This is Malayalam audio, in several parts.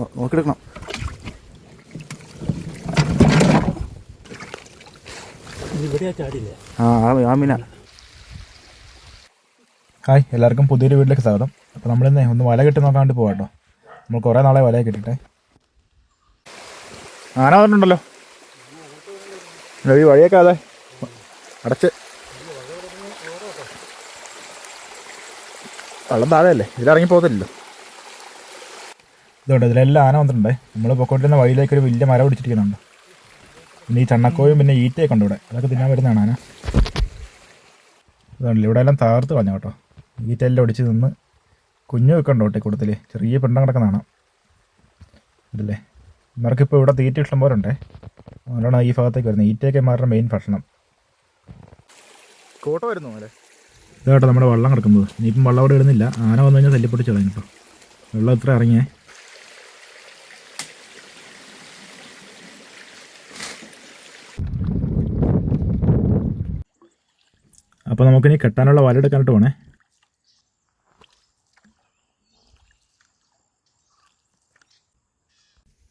നോക്കിയെടുക്കണം. ആ ആ- ആ മീന. ഹായ് എല്ലാവർക്കും പുതിയൊരു വീട്ടിലേക്ക് സ്വാഗതം. അപ്പോൾ നമ്മളിന്ന് ഒന്ന് വല കെട്ടി നോക്കാൻ വേണ്ടി പോകാം കേട്ടോ നമ്മൾ കുറേ നാളെ വല കെട്ടിട്ടെ ആന വന്നിട്ടുണ്ടല്ലോ. ഈ വഴിയൊക്കെ അതെ. അടച്ച്. വെള്ളം താഴെയല്ലേ? ഇതിലിറങ്ങി പോകത്തില്ലല്ലോ. ഇതുകൊണ്ട് ഇതിലെല്ലാം ആന വന്നിട്ടുണ്ടേ. നമ്മൾ പൊക്കോട്ടിരുന്ന വഴിയിലേക്ക് ഒരു വലിയ മരം പിടിച്ചിരിക്കുന്നുണ്ട്. പിന്നെ ഈ ചണ്ണക്കോയും പിന്നെ ഈറ്റയൊക്കെ ഉണ്ട് ഇവിടെ. അതൊക്കെ തിന്നാൻ വരുന്നതാണ് ആന. ഇതുണ്ടല്ലോ ഇവിടെ എല്ലാം തകർത്ത് കളഞ്ഞു കേട്ടോ. ഈറ്റെല്ലാം ഒടിച്ച് നിന്ന് കുഞ്ഞു വെക്കണ്ടോ കേട്ടോ കൂട്ടത്തിൽ ചെറിയ പെണ്ണം കിടക്കുന്നതാണ് ഇതല്ലേ? ഇവർക്കിപ്പോൾ ഇവിടെ തീറ്റ ഇഷ്ടം പോലെ ഉണ്ടേ. അതുകൊണ്ടാണ് ഈ ഭാഗത്തേക്ക് വരുന്നത്. ഈറ്റയൊക്കെ മാറുന്ന മെയിൻ ഭക്ഷണം. കോട്ട വരുന്നു അല്ലേ ഇതാട്ടോ നമ്മുടെ വെള്ളം കിടക്കുന്നത്. ഇനിയിപ്പം വെള്ളം അവിടെ ഇടുന്നില്ല. ആന വന്നു കഴിഞ്ഞാൽ തല്ലിപ്പൊട്ടിച്ച് കളയും കേട്ടോ. വെള്ളം ഇത്ര ഇറങ്ങിയേ. അപ്പോൾ നമുക്കിനി കെട്ടാനുള്ള വല എടുക്കാനായിട്ട് പോണേ.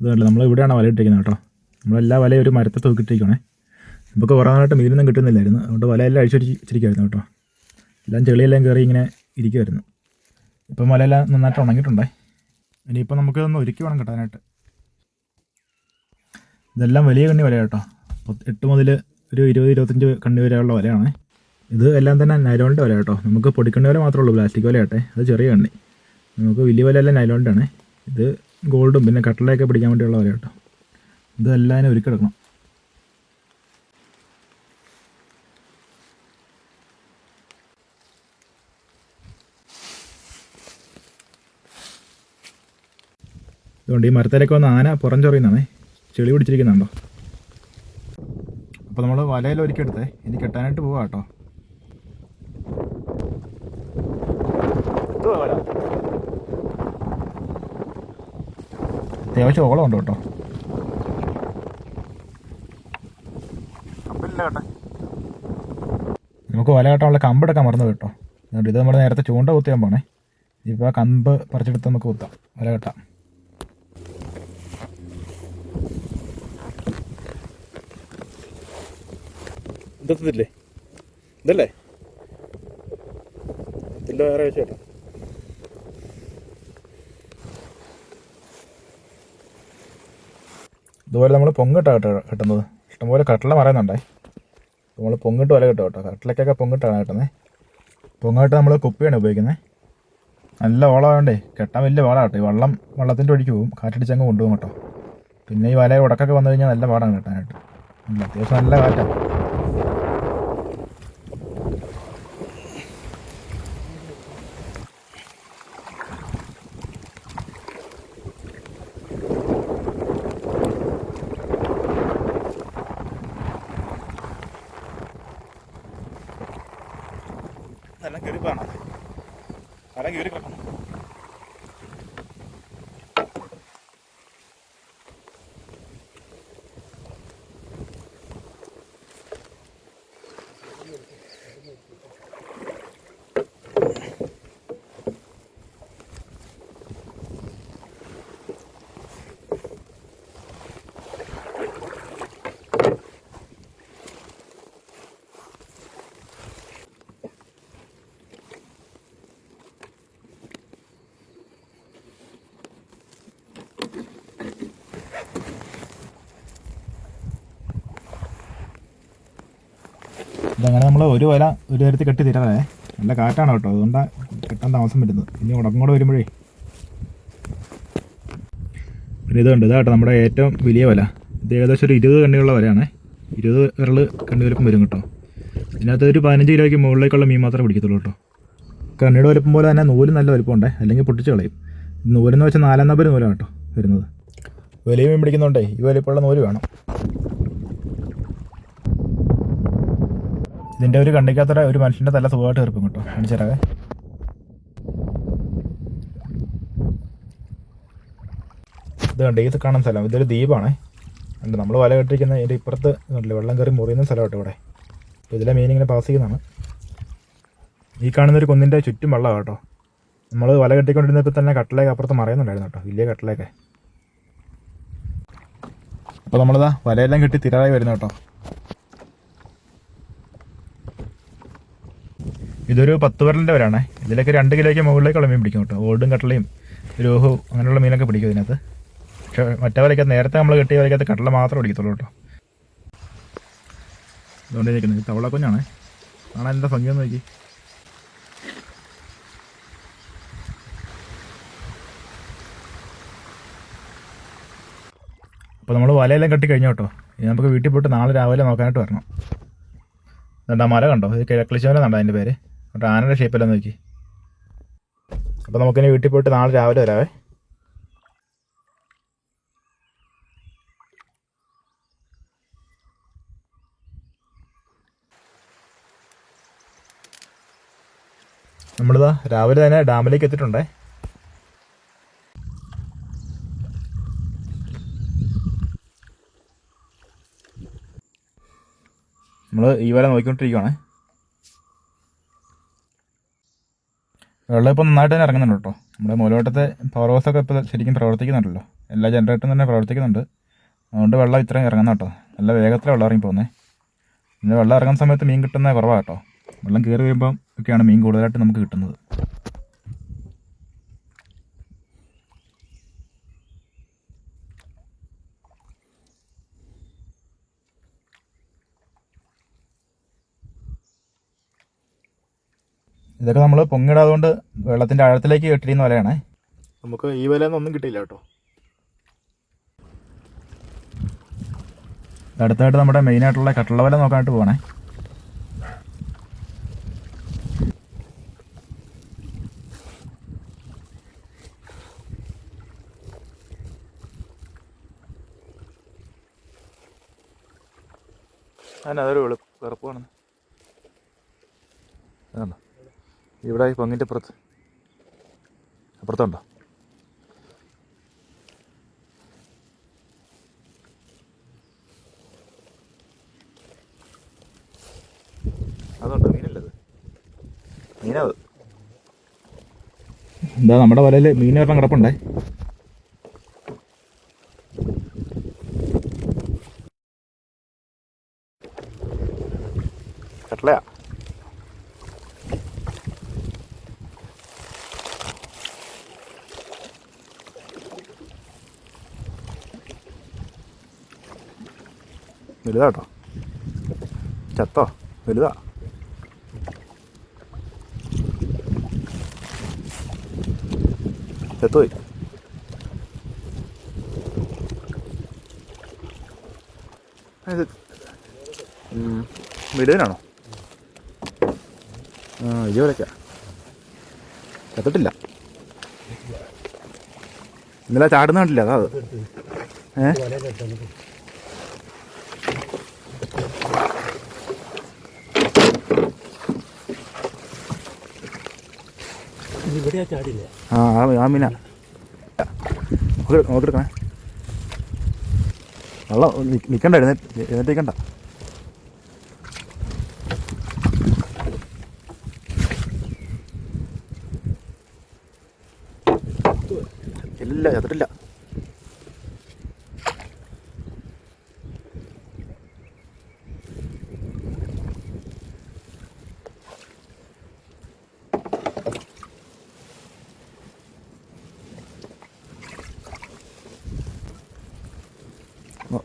ഇതല്ല നമ്മൾ ഇവിടെയാണ് വല ഇട്ടിരിക്കുന്നത് കേട്ടോ. നമ്മളെല്ലാ വലയും ഒരു മരത്തെ തൂക്കിട്ടിരിക്കണേ നമുക്ക് കുറേ നാളായിട്ട് മീനൊന്നും കിട്ടുന്നില്ലായിരുന്നു. അതുകൊണ്ട് വലയെല്ലാം അഴിച്ചു ഇച്ചിരിക്കുമായിരുന്നു കേട്ടോ. എല്ലാം ചെളിയെല്ലാം കയറി ഇങ്ങനെ ഇരിക്കുമായിരുന്നു ഇപ്പം വലയെല്ലാം നന്നായിട്ട് ഉണങ്ങിയിട്ടുണ്ടേ. ഇനിയിപ്പോൾ നമുക്ക് ഒന്ന് ഒരുക്കി വേണം കിട്ടാനായിട്ട്. ഇതെല്ലാം വലിയ കണ്ണി വല കേട്ടോ. എട്ട് മുതൽ ഒരു ഇരുപത് ഇരുപത്തഞ്ച് കണ്ണി വരെയുള്ള വലയാണ്. ഇത് എല്ലാം തന്നെ നൈലോണിന്റെ വില കേട്ടോ. നമുക്ക് പൊടിക്കണ്ണി വില മാത്രമേ ഉള്ളൂ പ്ലാസ്റ്റിക് വില ആട്ടെ. അത് ചെറിയ കണ്ണി. നമുക്ക് വലിയ വില എല്ലാം നൈലോണിന്റെ ആണ് ഇത് ഗോൾഡും പിന്നെ കട്ടളയൊക്കെ പിടിക്കാൻ വേണ്ടിയുള്ള വില കേട്ടോ. ഇതെല്ലാം അതിനെ ഒരുക്കിയെടുക്കണം അതുകൊണ്ട് ഈ മരത്തിലേക്ക് വന്ന് ആന പുറഞ്ചൊറിയുന്നതാണേ ചെളി പിടിച്ചിരിക്കുന്നുണ്ടോ? അപ്പോൾ നമ്മൾ വലയിൽ ഒരുക്കിയെടുത്തേ ഇനി കെട്ടാനായിട്ട് പോവാം കേട്ടോ. അത്യാവശ്യം ഓളം ഉണ്ട് കേട്ടോ. നമുക്ക് വല കമ്പ് കമ്പെടുക്കാൻ മറന്നു കേട്ടോ. എന്നിട്ട് ഇത് നമ്മൾ നേരത്തെ ചൂണ്ട കുത്തിയാൻ പോണേ. ഇപ്പോൾ ആ കമ്പ് പറിച്ചെടുത്ത് നമുക്ക് കുത്താം. വല കെട്ടാം. ഇതെത്തില്ലേ ഇതല്ലേ? ഇതിന്റെ വേറെ ചേട്ടാ ഇതുപോലെ നമ്മൾ പൊങ്ങിട്ടാണ് കേട്ടോ കെട്ടുന്നത്. ഇഷ്ടംപോലെ കട്ടല മറയുന്നുണ്ടേ. നമ്മൾ പൊങ്ങിട്ട് വല കിട്ടും കേട്ടോ. കട്ടലക്കൊക്കെ പൊങ്ങിട്ടാണ് കിട്ടുന്നത് പൊങ്ങായിട്ട് നമ്മൾ കുപ്പിയാണ് ഉപയോഗിക്കുന്നത് നല്ല ഓളമാണ്ടേ കെട്ടാൻ വലിയ പാടാണ് കേട്ടോ. ഈ വെള്ളം വെള്ളത്തിന്റെ ഒഴിക്ക് പോകും കാറ്റടിച്ചങ്ങ് കൊണ്ടുപോകും കേട്ടോ. പിന്നെ ഈ വല ഉടക്കൊക്കെ വന്നു കഴിഞ്ഞാൽ നല്ല പാടാണ് കെട്ടാനായിട്ട്. അത്യാവശ്യം നല്ല കാറ്റാണ് നല്ല കയറിപ്പാണ് അര കയറി കിടക്കണം ഇതങ്ങനെ നമ്മൾ ഒരു വല ഒരു തരത്തിൽ കെട്ടി തരാതെ നല്ല കാറ്റാണ് കേട്ടോ. അതുകൊണ്ടാണ് കെട്ടാൻ താമസം വരുന്നത്. ഇനി ഉടക്കം കൂടെ വരുമ്പോഴേ. പിന്നെ ഇതുണ്ട് ഇതാട്ടോ നമ്മുടെ ഏറ്റവും വലിയ വല. ഇത് ഏകദേശം ഒരു ഇരുപത് കണ്ണിയുള്ള വലയാണേ. ഇരുപത് വിരൽ കണ്ണി വലുപ്പം വരും കേട്ടോ. ഇതിനകത്ത് ഒരു പതിനഞ്ച് കിലോയ്ക്ക് മുകളിലേക്കുള്ള മീൻ മാത്രമേ പിടിക്കത്തുള്ളൂ കേട്ടോ. കണ്ണിയുടെ വലുപ്പം പോലെ തന്നെ നൂലും നല്ല വലുപ്പമുണ്ടേ. അല്ലെങ്കിൽ പൊട്ടിച്ച് കളയും. നൂലെന്ന് വെച്ചാൽ നാലാം നമ്പർ നൂലാണ് കേട്ടോ വരുന്നത്. വലിയ മീൻ പിടിക്കുന്നുണ്ടേ ഈ വലിപ്പമുള്ള നൂൽ വേണം. ഇതിന്റെ ഒരു കണ്ടിക്കാത്ത ഒരു മനുഷ്യന്റെ തല സുഖമായിട്ട് തീർക്കും കേട്ടോ. കാണിച്ചേരാവേ ഇത് കണ്ട് ഇത് കാണാൻ സ്ഥലം. ഇതൊരു ദ്വീപാണേ. ഉണ്ട് നമ്മൾ വല കെട്ടിരിക്കുന്ന ഇതിന്റെ ഇപ്പുറത്ത് വെള്ളം കയറി മുറിയുന്ന സ്ഥലം കേട്ടോ ഇവിടെ. അപ്പോൾ ഇതിലെ മീൻ ഇങ്ങനെ പാസ് ചെയ്യുന്നതാണ് ഈ കാണുന്ന ഒരു കുന്നിന്റെ ചുറ്റും വെള്ളമാണ് കേട്ടോ. നമ്മൾ വല കെട്ടിക്കൊണ്ടിരുന്നപ്പോൾ തന്നെ കട്ടിലേക്ക് അപ്പുറത്ത് മറയുന്നുണ്ടായിരുന്നു കേട്ടോ വലിയ കട്ടിലേക്ക്. അപ്പോൾ നമ്മളിതാ വലയെല്ലാം കെട്ടി തിരാറായി വരുന്നു കേട്ടോ. ഇതൊരു പത്ത് വരലിന്റെ വരാണേ ഇതിലൊക്കെ രണ്ട് കിലോയ്ക്ക് മുകളിലേക്കുള്ള മീൻ പിടിക്കും കേട്ടോ. ഓൾഡും കട്ടളയും രോഹു അങ്ങനെയുള്ള മീനൊക്കെ പിടിക്കും ഇതിനകത്ത്. പക്ഷേ മറ്റേ വലയ്ക്കകത്ത് നേരത്തെ നമ്മൾ കിട്ടിയ വലയ്ക്കകത്ത് കട്ടള മാത്രമേ പിടിക്കത്തുള്ളൂ കേട്ടോ. അതുകൊണ്ട് നിൽക്കുന്നത് തവള കുഞ്ഞാണ് കാണാൻ എന്താ ഭംഗിയൊന്നും നോക്കി. അപ്പോൾ നമ്മൾ വലയെല്ലാം കെട്ടി കഴിഞ്ഞു കേട്ടോ. ഇനി നമുക്ക് വീട്ടിൽ പോയിട്ട് നാളെ രാവിലെ നോക്കാനായിട്ട് വരണം. എന്താ മല കണ്ടോ? ഇത് കിഴക്കളിച്ചോല കണ്ടോ അതിന്റെ പേര്? എന്നിട്ട് ആനയുടെ ഷേപ്പെല്ലാം നോക്കി. അപ്പോൾ നമുക്കിനി വീട്ടിൽ പോയിട്ട് നാളെ രാവിലെ വരാവേ. നമ്മളിതാ രാവിലെ തന്നെ ഡാമിലേക്ക് എത്തിയിട്ടുണ്ടേ. നമ്മൾ ഈ വരെ നോക്കിക്കൊണ്ടിരിക്കുവാണേ. വെള്ളം ഇപ്പോൾ നന്നായിട്ട് തന്നെ ഇറങ്ങുന്നുണ്ട് കേട്ടോ. നമ്മുടെ മൂലവട്ടത്തെ പവർ ഹൗസ് ഒക്കെ ഇപ്പോൾ ശരിക്കും പ്രവർത്തിക്കുന്നുണ്ടല്ലോ. എല്ലാ ജനറേറ്ററും തന്നെ പ്രവർത്തിക്കുന്നുണ്ട്. അതുകൊണ്ട് വെള്ളം ഇത്രയും ഇറങ്ങുന്ന കേട്ടോ. നല്ല വേഗത്തിൽ വെള്ളം ഇറങ്ങി പോകുന്നത് പിന്നെ വെള്ളം ഇറങ്ങുന്ന സമയത്ത് മീൻ കിട്ടുന്നത് കുറവാണ് കേട്ടോ. വെള്ളം കയറി വരുമ്പം ഒക്കെയാണ് മീൻ കൂടുതലായിട്ട് നമുക്ക് കിട്ടുന്നത്. ഇതൊക്കെ നമ്മൾ പൊങ്ങിടാതുകൊണ്ട് വെള്ളത്തിന്റെ ആഴത്തിലേക്ക് കെട്ടിയിരുന്ന വലയാണേ. നമുക്ക് ഈ വലയൊന്നും ഒന്നും കിട്ടിയില്ല കേട്ടോ. അടുത്തായിട്ട് നമ്മുടെ മെയിനായിട്ടുള്ള കട്ടള വല നോക്കാനായിട്ട് പോകണേ അതിനൊരു അതൊരു വെളുപ്പ് വെറുപ്പ് കാണുന്നു അതുണ്ടോ ഇവിടെ ഈ പൊങ്ങിന്റെ അപ്പുറത്ത്. അപ്പുറത്തുണ്ടോ? അതുണ്ടോ മീനല്ലത്? മീനത് എന്താ നമ്മുടെ വലയിൽ മീൻ ഒരെണ്ണം കിടപ്പുണ്ടേ. വലുതാ കേട്ടോ. ചത്തോ? വലുതാ. ചത്തുപോയി. വലുതിനാണോ ആ ഇതുപോലെയൊക്കെ ചത്തിട്ടില്ല. ഇന്നലെ ചാടുന്ന കണ്ടില്ല അതാ അത്. ഏ വല കെട്ടാൻ ഇവിടെയാ ചാടില്ല ആ നോക്കിയെടുക്കണേ വെള്ളം നിൽക്കണ്ട എഴുന്നേറ്റേക്കണ്ട. ഇല്ല ചത്തിട്ടില്ല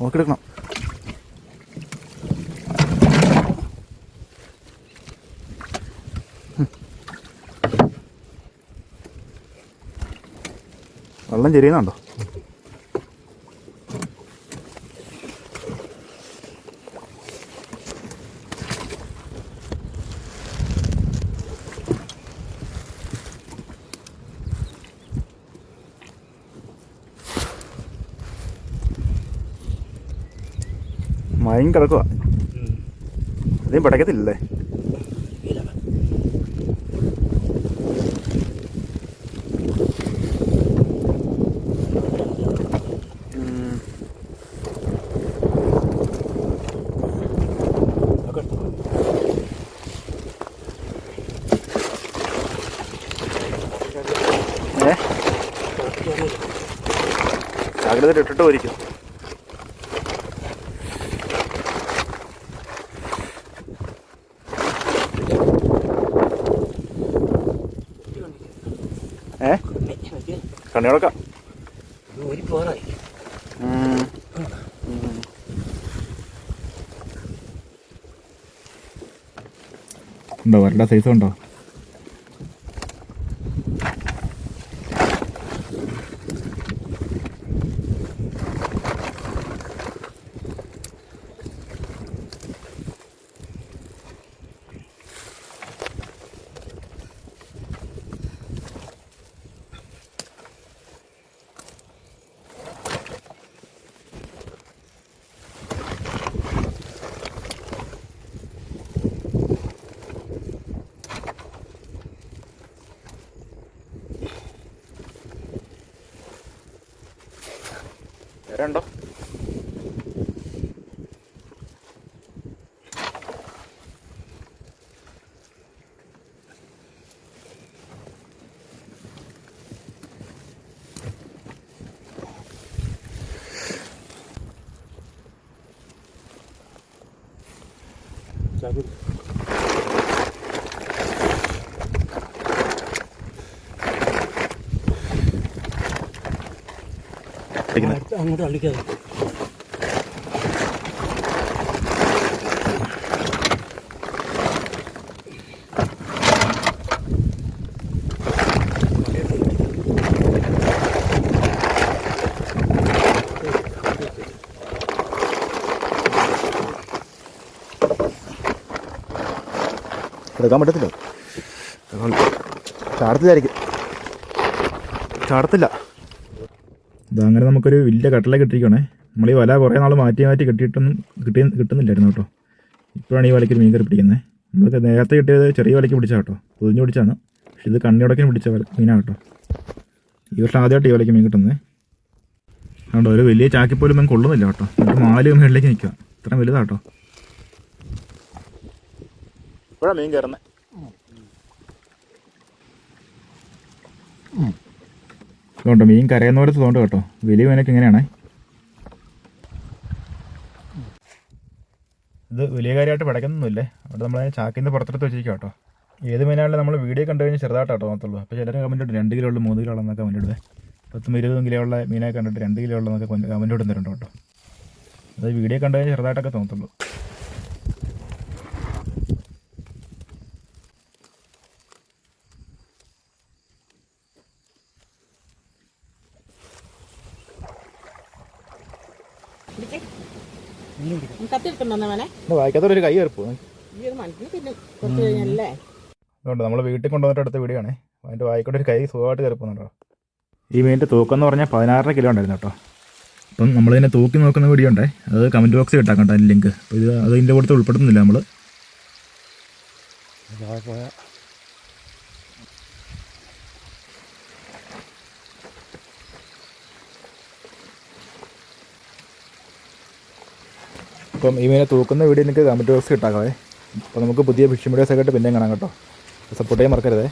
നോക്കിയെടുക്കണം. വെള്ളം ചെരിയുന്നുണ്ടോ മയം കിടക്കുക അധികം. ഏ? ജാഗ്രത ഇട്ടിട്ട് പോയിരിക്കും. ഒരു പോറായി ഉണ്ടോ? വരണ്ട സൈസ് ഉണ്ടോ? ചാകു അങ്ങോട്ട് അള്ളിക്കാതെ എടുക്കാൻ പറ്റത്തില്ല. ചാടത്തില്ലായിരിക്കും. ചാടത്തില്ല. ഇതങ്ങനെ നമുക്കൊരു വലിയ കട്ടല കിട്ടിയിരിക്കണേ നമ്മൾ ഈ വല കുറേ നാൾ മാറ്റി മാറ്റി കിട്ടിയിട്ടൊന്നും കിട്ടി കിട്ടുന്നില്ലായിരുന്നു കേട്ടോ. ഇപ്പോഴാണ് ഈ വലയ്ക്ക് മീൻ കറി പിടിക്കുന്നത് നമ്മൾ നേരത്തെ കിട്ടിയത് ചെറിയ വലയ്ക്ക് പിടിച്ചാൽ കേട്ടോ പൊതിഞ്ഞ് പിടിച്ചാണ്. പക്ഷെ ഇത് കണ്ണിയോടൊക്കെ പിടിച്ച വല മീനാണ് കേട്ടോ ഈ വർഷം ആദ്യമായിട്ട് ഈ വലയ്ക്ക് മീൻ കിട്ടുന്നത് അതുകൊണ്ട് ഒരു വലിയ ചാക്കിപ്പോലും മീൻ കൊള്ളുന്നില്ല കേട്ടോ. എന്നിട്ട് മാൽ മേളിലേക്ക് നിൽക്കുക ഇത്രയും വലുതാ കേട്ടോ ഇപ്പോഴാണ് മീൻ കയറുന്നത് മീൻ കരയുന്ന തോണ്ട് കേട്ടോ. വലിയ മീനൊക്കെ ഇങ്ങനെയാണേ. ഇത് വലിയ കാര്യമായിട്ട് പിടയ്ക്കുന്നൊന്നുമില്ലേ? അവിടെ നമ്മൾ ചാക്കിന്റെ പുറത്തെടുത്ത് വെച്ചിരിക്കുക കേട്ടോ. ഏത് മീനാണെങ്കിലും നമ്മൾ വീഡിയോ കണ്ടു കഴിഞ്ഞാൽ ചെറുതായിട്ടോ മാത്രമുള്ളൂ അപ്പോൾ ചിലർ കമന്റ് ഇടും രണ്ട് കിലോ ഉള്ളു മൂന്ന് കിലോ ഉള്ളതെന്നൊക്കെ കമന്റ് ഇടുവേ. പത്തും ഇരുപതും കിലോ ഉള്ള മീനൊക്കെ കണ്ടിട്ട് രണ്ട് കിലോ ഉള്ളതെന്നൊക്കെ കമന്റ് ഇടുന്നുണ്ട് കേട്ടോ. അത് വീഡിയോ കണ്ടു കഴിഞ്ഞാൽ ചെറുതായിട്ടൊക്കെ തോന്നത്തുള്ളൂ. വായിക്കാത്തൊരു കൈ കയറിപ്പോ അതുകൊണ്ട് നമ്മൾ വീട്ടിൽ കൊണ്ടുവന്നിട്ട് അടുത്ത വീഡിയോ ആണ് അതിന്റെ വായിക്കോട്ട് ഒരു കൈ സുഖമായിട്ട് കയറിപ്പോന്നുണ്ടോ ഈ മീനിന്റെ തൂക്കം എന്ന് പറഞ്ഞാൽ പതിനാറര കിലോ ഉണ്ടായിരുന്നു കേട്ടോ. അപ്പം നമ്മളിതിനെ തൂക്കി നോക്കുന്ന വീഡിയോ ഉണ്ടേ. അത് കമന്റ് ബോക്സിൽ ഇട്ടാം അതിന്റെ ലിങ്ക് അപ്പോൾ ഇത് അത് ഇതിന്റെ കൂട്ടത്തിൽ ഉൾപ്പെടുത്തുന്നില്ല നമ്മൾ അപ്പം മീനെ തൂക്കുന്ന വീഡിയോ നിങ്ങൾക്ക് കമന്റ് ബോക്സ് കിട്ടാക്കാവേ അപ്പോൾ നമുക്ക് പുതിയ ഫിഷിംഗ് വീഡിയോസ് ഒക്കെ ആയിട്ട് പിന്നെയും കാണാം കേട്ടോ. സപ്പോർട്ട് ചെയ്യാൻ മറക്കരുതേ.